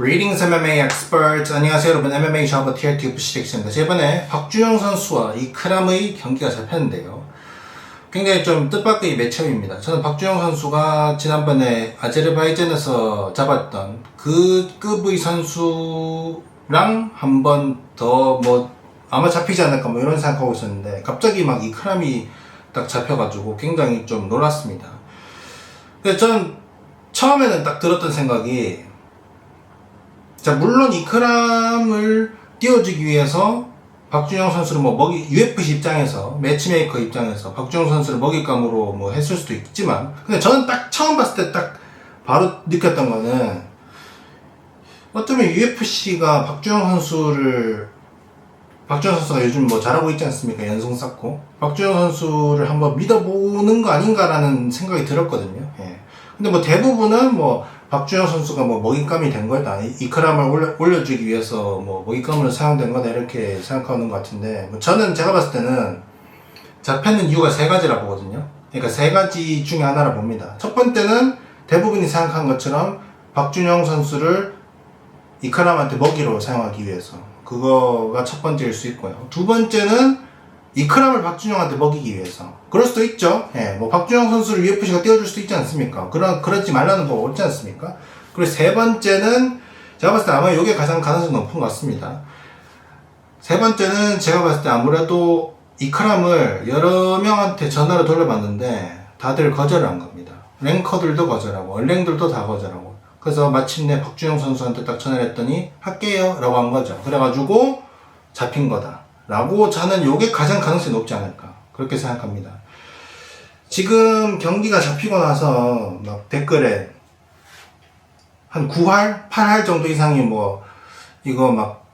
Greetings MMA experts. 안녕하세요 여러분 MMA 샤버 TRT 부시렉스입니다. 이번에 박준영 선수와 이 크람의 경기가 잡혔는데요. 굉장히 좀 뜻밖의 매첩입니다. 저는 박준영 선수가 지난번에 아제르바이잔에서 잡았던 그 급의 선수랑 한 번 더 뭐 아마 잡히지 않을까 뭐 이런 생각하고 있었는데 갑자기 막 이 크람이 딱 잡혀가지고 굉장히 좀 놀랐습니다. 근데 저는 처음에는 딱 들었던 생각이 자, 물론 이크람을 띄워주기 위해서 박준영 선수를 뭐 먹이, UFC 입장에서, 매치메이커 입장에서 박준영 선수를 먹잇감으로 뭐 했을 수도 있지만, 근데 저는 딱 처음 봤을 때 딱 바로 느꼈던 거는, 어쩌면 UFC가 박준영 선수를, 박준영 선수가 요즘 뭐 잘하고 있지 않습니까? 연승 쌓고. 박준영 선수를 한번 믿어보는 거 아닌가라는 생각이 들었거든요. 예. 근데 뭐 대부분은 뭐 박주영 선수가 뭐 먹잇감이 된 거다. 이- 이크람을 올려, 올려주기 위해서 뭐 먹잇감으로 사용된 거다. 이렇게 생각하는 것 같은데, 뭐 저는 제가 봤을 때는 잡혔는 이유가 세 가지라 보거든요. 그러니까 세 가지 중에 하나라 봅니다. 첫 번째는 대부분이 생각한 것처럼 박준영 선수를 이크람한테 먹이로 사용하기 위해서. 그거가 첫 번째일 수 있고요. 두 번째는 이 크람을 박준영한테 먹이기 위해서. 그럴 수도 있죠. 예, 뭐 박준영 선수를 UFC가 띄워줄 수도 있지 않습니까? 그런 그러지 말라는 법 없지 않습니까? 그리고 세 번째는 제가 봤을 때 아마 이게 가장 가능성이 높은 것 같습니다. 세 번째는 제가 봤을 때 아무래도 이 크람을 여러 명한테 전화를 돌려봤는데 다들 거절을 한 겁니다. 랭커들도 거절하고 얼랭들도 다 거절하고 그래서 마침내 박준영 선수한테 딱 전화를 했더니 할게요 라고 한 거죠. 그래가지고 잡힌 거다. 라고 저는 요게 가장 가능성이 높지 않을까. 그렇게 생각합니다. 지금 경기가 잡히고 나서 막 댓글에 한 9할? 8할 정도 이상이 뭐 이거 막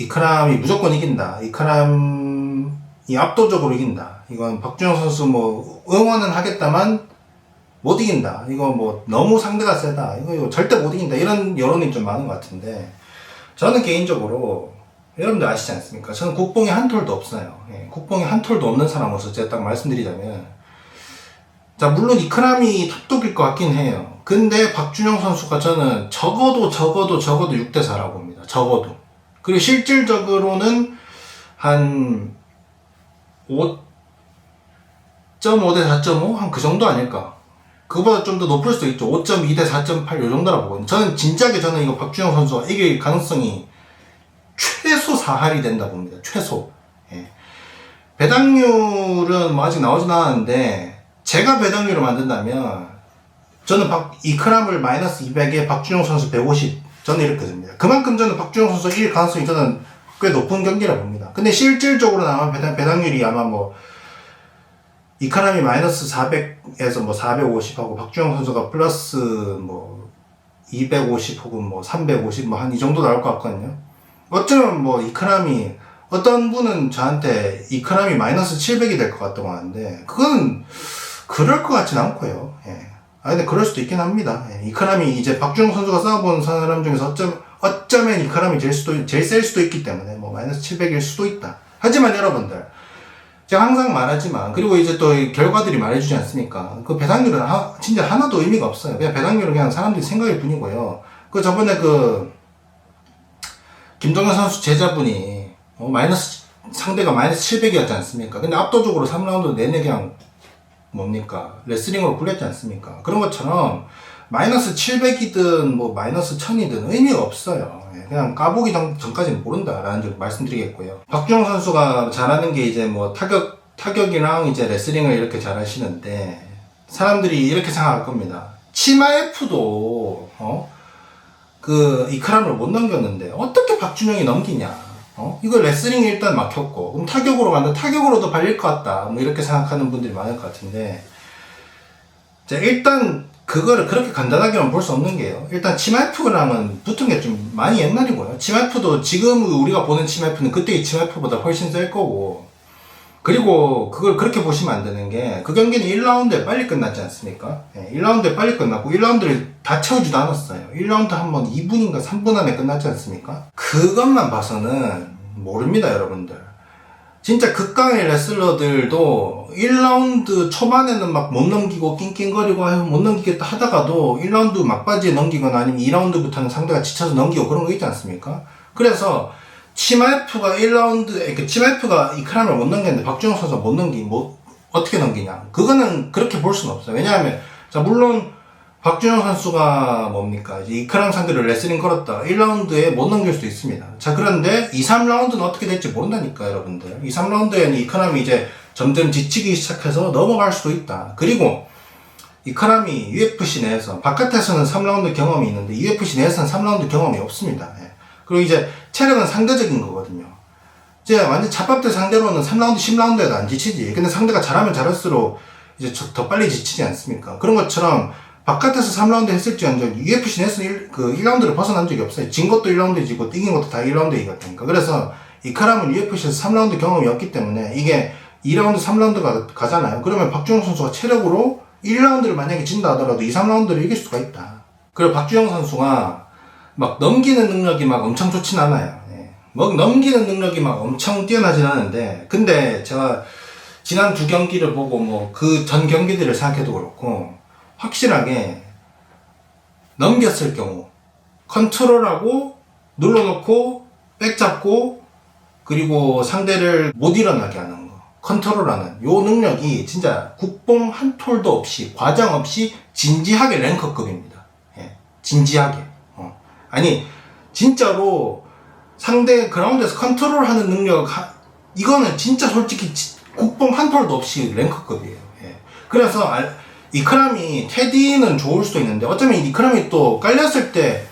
이크람이 무조건 이긴다. 이크람이 압도적으로 이긴다. 이건 박준영 선수 뭐 응원은 하겠다만 못 이긴다. 이거 뭐 너무 상대가 세다. 이거, 이거 절대 못 이긴다. 이런 여론이 좀 많은 것 같은데 저는 개인적으로 여러분들 아시지 않습니까? 저는 국뽕이 한 톨도 없어요. 예, 국뽕이 한 톨도 없는 사람으로서 제가 딱 말씀드리자면 자 물론 이크람이 탑독일 것 같긴 해요. 근데 박준영 선수가 저는 적어도 적어도 적어도 6대 4라고 봅니다. 적어도. 그리고 실질적으로는 한 5.5대 4.5? 한 그 정도 아닐까? 그보다 좀 더 높을 수도 있죠. 5.2 대 4.8 요 정도라고 보거든요. 저는 진작에 저는 이거 박준영 선수가 이길 가능성이 최소 4할이 된다 봅니다. 최소. 예. 배당률은 뭐 아직 나오진 않았는데 제가 배당률을 만든다면 저는 박, 이크람을 마이너스 200에 박준영 선수 150 저는 이렇게 듭니다. 그만큼 저는 박준영 선수 이길 가능성이 저는 꽤 높은 경기라 봅니다. 근데 실질적으로 나면 배당, 배당률이 아마 뭐 이카람이 마이너스 400에서 뭐 450하고 박주영 선수가 플러스 뭐 250 혹은 뭐 350 뭐 한 이 정도 나올 것 같거든요. 어쩌면 뭐 이카람이 어떤 분은 저한테 이카람이 마이너스 700이 될 것 같다고 하는데 그건 그럴 것 같진 않고요. 예. 아 근데 그럴 수도 있긴 합니다. 예. 이카람이 이제 박주영 선수가 싸워본 사람 중에서 어쩌면 어쩌면 이카람이 제일 수도 제일 셀 수도 있기 때문에 뭐 마이너스 700일 수도 있다. 하지만 여러분들 제가 항상 말하지만 그리고 이제 또이 결과들이 말해주지 않습니까? 그 배당률은 하- 진짜 하나도 의미가 없어요. 그냥 배당률은 그냥 사람들이 생각일 뿐이고요. 그 저번에 그 김동현 선수 제자분이 어, 마이너스 상대가 마이너스 700이었지 않습니까? 근데 압도적으로 3라운드 내내 그냥 뭡니까 레슬링으로 굴렸지 않습니까? 그런 것처럼 마이너스 700이든 뭐 마이너스 1000이든 의미가 없어요. 예, 그냥 까보기 전, 전까지는 모른다라는 점 말씀드리겠고요. 박주영 선수가 잘하는 게 이제 뭐 타격 타격이랑 이제 레슬링을 이렇게 잘하시는데 사람들이 이렇게 생각할 겁니다. 치마 F도 어? 그 이크람을 못 넘겼는데 어떻게 박준영이 넘기냐? 어? 이거 레슬링이 일단 막혔고 그럼 타격으로 가는 타격으로도 발릴 것 같다. 뭐 이렇게 생각하는 분들이 많을 것 같은데 자, 일단 그거를 그렇게 간단하게만 볼 수 없는 게요. 일단 치마이프랑은 붙은 게 좀 많이 옛날이고요. 치마이프도 지금 우리가 보는 치마이프는 그때의 치마이프보다 훨씬 셀 거고 그리고 그걸 그렇게 보시면 안 되는 게 그 경기는 1라운드에 빨리 끝났지 않습니까? 예, 1라운드에 빨리 끝났고 1라운드를 다 채우지도 않았어요. 1라운드 한 번 2분인가 3분 안에 끝났지 않습니까? 그것만 봐서는 모릅니다, 여러분들. 진짜 극강의 레슬러들도 1라운드 초반에는 막 못 넘기고 낑낑거리고 못 넘기겠다 하다가도 1라운드 막바지에 넘기거나 아니면 2라운드부터는 상대가 지쳐서 넘기고 그런 거 있지 않습니까? 그래서 치마이프가 1라운드, 그 치마이프가 이 크람을 못 넘겼는데 박주영 선수가 못 넘기, 뭐, 어떻게 넘기냐. 그거는 그렇게 볼 수는 없어요. 왜냐하면, 자, 물론, 박준영 선수가 뭡니까? 이제 이크람 상대로 레슬링 걸었다. 1라운드에 못 넘길 수도 있습니다. 자, 그런데 2, 3라운드는 어떻게 될지 모른다니까, 여러분들. 2, 3라운드에는 이 크람이 이제 점점 지치기 시작해서 넘어갈 수도 있다. 그리고 이 크람이 UFC 내에서, 바깥에서는 3라운드 경험이 있는데, UFC 내에서는 3라운드 경험이 없습니다. 예. 그리고 이제 체력은 상대적인 거거든요. 이제 완전 잡밥들 상대로는 3라운드, 10라운드에도 안 지치지. 근데 상대가 잘하면 잘할수록 이제 저- 더 빨리 지치지 않습니까? 그런 것처럼 바깥에서 3라운드 했을지언정 UFC 내에서 1, 그 1라운드를 벗어난 적이 없어요. 진 것도 1라운드 지고 이긴 것도 다 1라운드 이겼다니까. 그래서 이 카람은 UFC에서 3라운드 경험이 없기 때문에 이게 2라운드, 3라운드가 가잖아요. 그러면 박주영 선수가 체력으로 1라운드를 만약에 진다 하더라도 2, 3라운드를 이길 수가 있다. 그리고 박주영 선수가 막 넘기는 능력이 막 엄청 좋진 않아요. 예. 막 넘기는 능력이 막 엄청 뛰어나진 않은데, 근데 제가 지난 두 경기를 보고 뭐 그 전 경기들을 생각해도 그렇고, 확실하게 넘겼을 경우, 컨트롤하고, 눌러놓고, 백 잡고, 그리고 상대를 못 일어나게 하는 거. 컨트롤하는 요 능력이 진짜 국뽕 한 톨도 없이, 과장 없이 진지하게 랭커급입니다. 예. 진지하게. 어. 아니, 진짜로 상대 그라운드에서 컨트롤하는 능력, 하- 이거는 진짜 솔직히 지- 국뽕 한 톨도 없이 랭커급이에요. 예. 그래서 알- 이크람이 테디는 좋을 수도 있는데 어쩌면 이크람이 또 깔렸을 때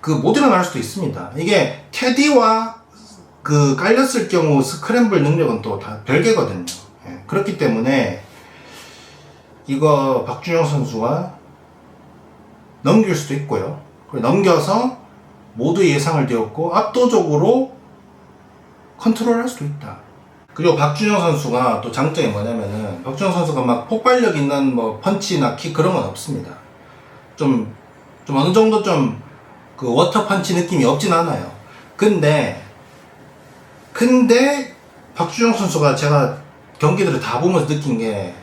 그 못 일어날 수도 있습니다. 이게 테디와 그 깔렸을 경우 스크램블 능력은 또 다 별개거든요. 예. 그렇기 때문에 이거 박준영 선수가 넘길 수도 있고요. 넘겨서 모두 예상을 되었고 압도적으로 컨트롤할 수도 있다. 그리고 박준영 선수가 또 장점이 뭐냐면은 박준영 선수가 막 폭발력 있는 뭐 펀치나 킥 그런 건 없습니다. 좀, 좀 어느 정도 좀 그 워터 펀치 느낌이 없진 않아요. 근데, 근데 박준영 선수가 제가 경기들을 다 보면서 느낀 게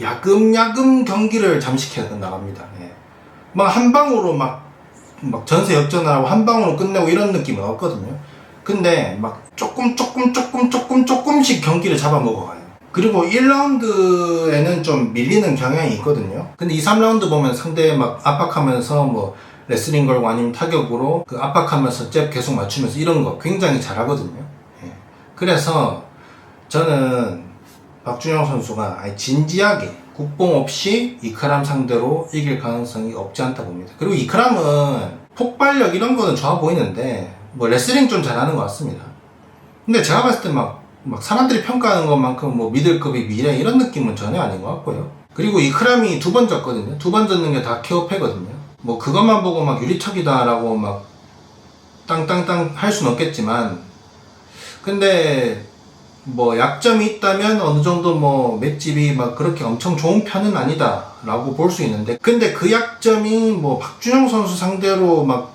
야금야금 경기를 잠식해 나갑니다. 예. 막 한 방으로 막, 막 전세 역전하고 한 방으로 끝내고 이런 느낌은 없거든요. 근데 막 조금 조금 조금 조금 조금씩 경기를 잡아먹어가요. 그리고 1라운드에는 좀 밀리는 경향이 있거든요. 근데 2, 3라운드 보면 상대 막 압박하면서 뭐 레슬링 걸고 아니면 타격으로 그 압박하면서 잽 계속 맞추면서 이런 거 굉장히 잘하거든요. 예. 그래서 저는 박준영 선수가 진지하게 국뽕 없이 이크람 상대로 이길 가능성이 없지 않다 봅니다. 그리고 이크람은 폭발력 이런 거는 좋아 보이는데 뭐 레슬링 좀 잘하는 것 같습니다. 근데 제가 봤을 때막 막 사람들이 평가하는 것만큼 뭐 미들급이 미래 이런 느낌은 전혀 아닌 것 같고요. 그리고 이크람이 두 번 졌거든요. 두 번 졌는 게 다 케어패거든요. 뭐 그것만 보고 막 유리척이다라고 막 땅땅땅 할 수는 없겠지만 근데 뭐 약점이 있다면 어느 정도 뭐 맷집이 막 그렇게 엄청 좋은 편은 아니다라고 볼 수 있는데 근데 그 약점이 뭐 박준영 선수 상대로 막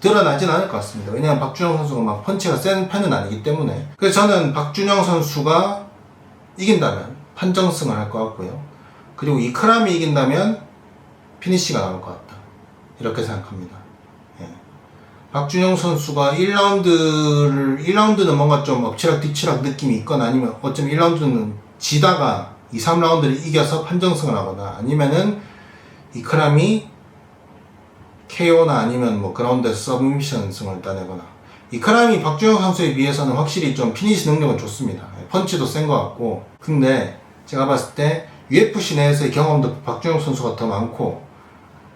드러나진 않을 것 같습니다. 왜냐하면 박준영 선수가 막 펀치가 센 편은 아니기 때문에 그래서 저는 박준영 선수가 이긴다면 판정승을 할 것 같고요. 그리고 이크람이 이긴다면 피니시가 나올 것 같다. 이렇게 생각합니다. 예. 박준영 선수가 1라운드를, 1라운드는 뭔가 좀 엎치락 뒤치락 느낌이 있거나 아니면 어쩌면 1라운드는 지다가 2, 3라운드를 이겨서 판정승을 하거나 아니면은 이크람이 KO나 아니면 뭐 그라운드에서 서브미션 승을 따내거나 이크람이 박준영 선수에 비해서는 확실히 좀 피니시 능력은 좋습니다. 펀치도 센 것 같고 근데 제가 봤을 때 UFC 내에서의 경험도 박준영 선수가 더 많고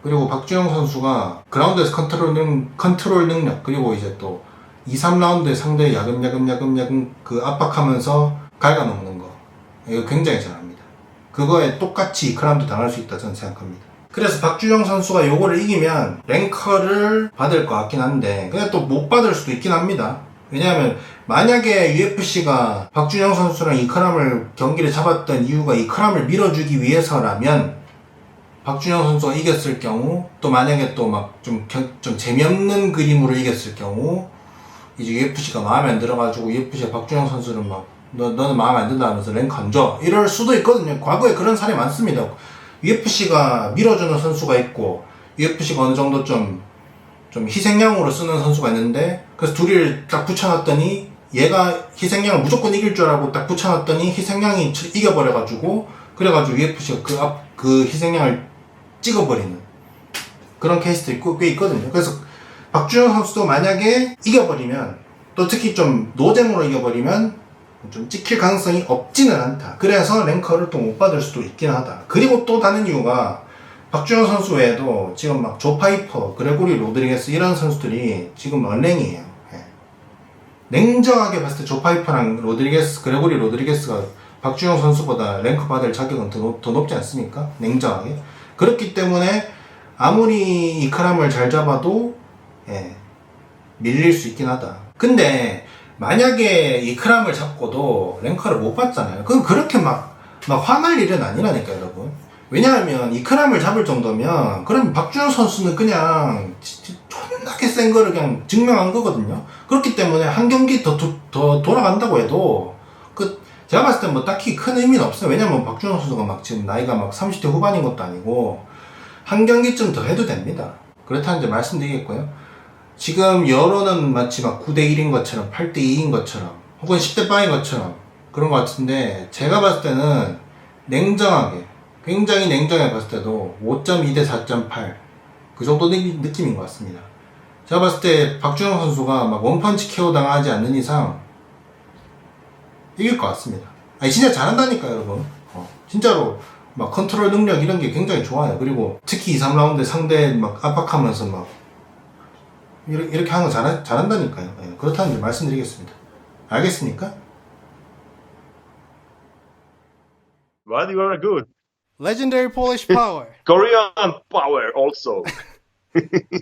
그리고 박주영 선수가 그라운드에서 컨트롤, 능, 컨트롤 능력 그리고 이제 또 2, 3라운드에 상대 야금야금 야금야금 그 압박하면서 갉아먹는 거 이거 굉장히 잘합니다. 그거에 똑같이 이크람도 당할 수 있다 저는 생각합니다. 그래서 박주영 선수가 요거를 이기면 랭커를 받을 것 같긴 한데 근데 또 못 받을 수도 있긴 합니다. 왜냐하면 만약에 UFC가 박준영 선수랑 이크람을 경기를 잡았던 이유가 이크람을 밀어주기 위해서라면 박준영 선수가 이겼을 경우 또 만약에 또막좀좀 재미없는 그림으로 이겼을 경우 이제 UFC가 마음에 안 들어가지고 UFC가 박준영 선수를 막 너, 너는 마음에 안 든다 하면서 랭크 안 줘. 이럴 수도 있거든요. 과거에 그런 사례 많습니다. UFC가 밀어주는 선수가 있고 UFC가 어느 정도 좀, 좀 희생양으로 쓰는 선수가 있는데 그래서 둘이를 딱 붙여놨더니 얘가 희생양을 무조건 이길 줄 알고 딱 붙여놨더니 희생양이 치- 이겨버려가지고 그래가지고 UFC가 그 앞, 그 희생양을 찍어버리는 그런 케이스도 있고 꽤 있거든요. 그래서 박주영 선수도 만약에 이겨버리면 또 특히 좀 노잼으로 이겨버리면 좀 찍힐 가능성이 없지는 않다. 그래서 랭커를 또 못 받을 수도 있긴 하다. 그리고 또 다른 이유가 박주영 선수 외에도 지금 막 조파이퍼, 그레고리 로드리게스 이런 선수들이 지금 언랭이에요. 예. 냉정하게 봤을 때 조파이퍼랑 로드리게스, 그레고리 로드리게스가 박주영 선수보다 랭크 받을 자격은 더, 높- 더 높지 않습니까? 냉정하게. 그렇기 때문에 아무리 이 카람을 잘 잡아도 예, 밀릴 수 있긴 하다. 근데 만약에 이 크람을 잡고도 랭커를 못 받잖아요. 그럼 그렇게 막, 막 화날 일은 아니라니까 여러분. 왜냐하면 이 크람을 잡을 정도면 그럼 박준호 선수는 그냥 존나게 센 거를 그냥 증명한 거거든요. 그렇기 때문에 한 경기 더, 도- 더 돌아간다고 해도 그 제가 봤을 때 뭐 딱히 큰 의미는 없어요. 왜냐면 박준호 선수가 막 지금 나이가 막 30대 후반인 것도 아니고 한 경기쯤 더 해도 됩니다. 그렇다는 점 말씀드리겠고요. 지금 여론은 마치 막 9대 1인 것처럼 8대 2인 것처럼 혹은 10대 빠인 것처럼 그런 것 같은데 제가 봤을 때는 냉정하게 굉장히 냉정하게 봤을 때도 5.2 대 4.8 그 정도 느- 느낌인 것 같습니다. 제가 봤을 때 박준영 선수가 막 원펀치 KO 당하지 않는 이상 이길 것 같습니다. 아니 진짜 잘한다니까 여러분. 어, 진짜로 막 컨트롤 능력 이런 게 굉장히 좋아요. 그리고 특히 2, 3라운드 상대 막 압박하면서 막 이렇게, 이렇게 하는 거 잘, 잘한다니까요. 예, 그렇다는 점 말씀드리겠습니다. 알겠습니까? But you are good. Legendary Polish Power. Korean power also.